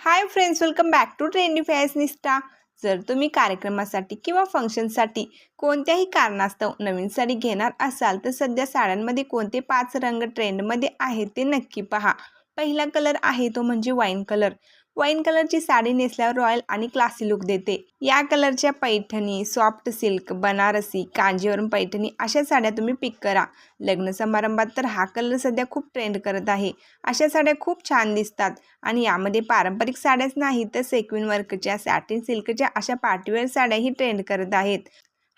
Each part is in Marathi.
Hi friends welcome back to trendy fashionista जर तुम्ही कार्यक्रमासाठी किंवा फंक्शनसाठी कोणत्याही कारणास्तव नवीन साडी घेणार असाल तर सध्या साड्यांमध्ये कोणते पाच रंग ट्रेंडमध्ये आहेत ते नक्की पहा. पहिला कलर आहे तो म्हणजे वाईन कलर. वाईन कलरची साडी नेसल्यावर रॉयल आणि क्लासी लुक देते. या कलरच्या पैठणी सॉफ्ट सिल्क बनारसी कांजीवरम पैठणी अशा साड्या तुम्ही पिक करा. लग्न समारंभात तर हा कलर सध्या खूप ट्रेंड करत आहे. अशा साड्या खूप छान दिसतात. आणि यामध्ये पारंपरिक साड्याच नाही तर सेक्विन वर्कच्या सॅटिन सिल्कच्या अशा पार्टीवेअर साड्याही ट्रेंड करत आहेत.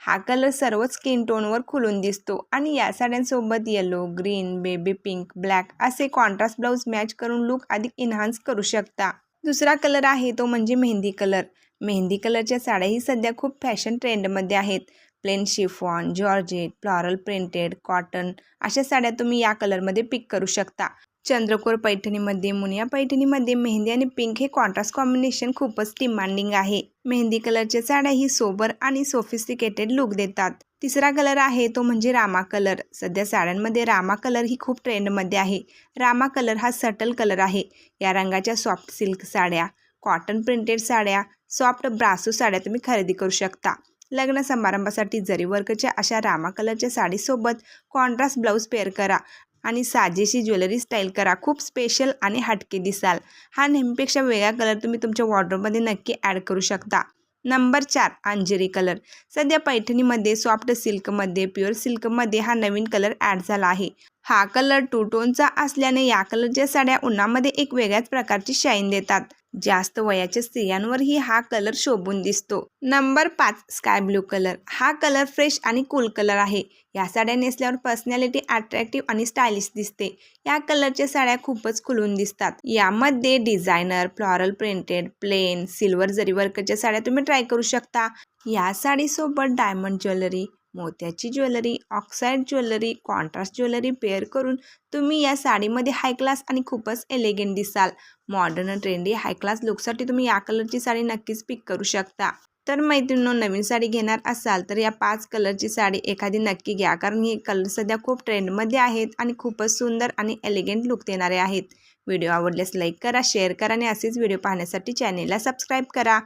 हा कलर सर्वच स्किन टोनवर खुलून दिसतो आणि या साड्यांसोबत yellow green baby pink black असे कॉन्ट्रास्ट ब्लाऊज मॅच करून लुक अधिक इन्हान्स करू शकता. दुसरा कलर आहे तो म्हणजे मेहंदी कलर. मेहंदी कलरच्या साड्याही सध्या खूप फॅशन ट्रेंडमध्ये आहेत. Plain chiffon georgette floral printed cotton अशा साड्या तुम्ही या कलरमध्ये पिक करू शकता. चंद्रकोर पैठणीमध्ये मुनिया पैठणीमध्ये मेहंदी आणि पिंक हे कॉन्ट्रास्ट कॉम्बिनेशन खूपच डिमांडिंग आहे. मेहंदी कलरच्या साड्या ही सोबर आणि सोफिस्टिकेटेड लुक देतात. तिसरा कलर आहे तो म्हणजे रामा कलर. सध्या साड्यांमध्ये रामा कलर ही खूप ट्रेंडमध्ये आहे. रामा कलर हा सटल कलर आहे. या रंगाच्या सॉफ्ट सिल्क साड्या कॉटन प्रिंटेड साड्या सॉफ्ट ब्रासो साड्या तुम्ही खरेदी करू शकता. लग्न समारंभासाठी जरी वर्कच्या अशा रामा कलरच्या साडीसोबत कॉन्ट्रास्ट ब्लाऊज पेअर करा आणि साजेशी ज्वेलरी स्टाईल करा. खूप स्पेशल आणि हटके दिसाल. हा नेहमीपेक्षा वेगळा कलर तुम्ही तुमच्या वॉर्ड्रोबमध्ये नक्की ॲड करू शकता. नंबर चार अंजेरी कलर सध्या पैठणीमध्ये सॉफ्ट सिल्कमध्ये प्युअर सिल्कमध्ये हा नवीन कलर ॲड झाला आहे. हा कलर टू टोनचा असल्याने या कलरच्या साड्या उन्हामध्ये एक वेगळ्याच प्रकारची शाईन देतात. जास्त वयाच्या स्त्रियांवरही हा कलर शोभून दिसतो. नंबर पाच स्काय ब्लू कलर. हा कलर फ्रेश आणि कूल कलर आहे. या साड्या नेसल्यावर पर्सनॅलिटी अट्रॅक्टिव्ह आणि स्टायलिश दिसते. या कलरच्या साड्या खूपच खुलून दिसतात. यामध्ये designer floral printed plain silver zari वर्कच्या साड्या तुम्ही ट्राय करू शकता. या साडीसोबत डायमंड ज्वेलरी मोत्याची jewellery oxide jewellery contrast jewellery pair करून तुम्ही या साडीमध्ये हाय क्लास आणि खूपच एलिगंट दिसाल. मॉडर्न ट्रेंडी हाय क्लास लुकसाठी तुम्ही या कलरची साडी नक्कीच पिक करू शकता. तर मैत्रिणींनो नवीन साडी घेणार असाल तर या पाच कलरची साडी एखादी नक्की घ्या. कारण हे कलर सध्या खूप ट्रेंडमध्ये आहेत आणि खूपच सुंदर आणि एलिगंट लुक देणारे आहेत. व्हिडिओ आवडल्यास लाईक करा शेअर करा आणि असेच व्हिडिओ पाहण्यासाठी चॅनेलला सबस्क्राईब करा.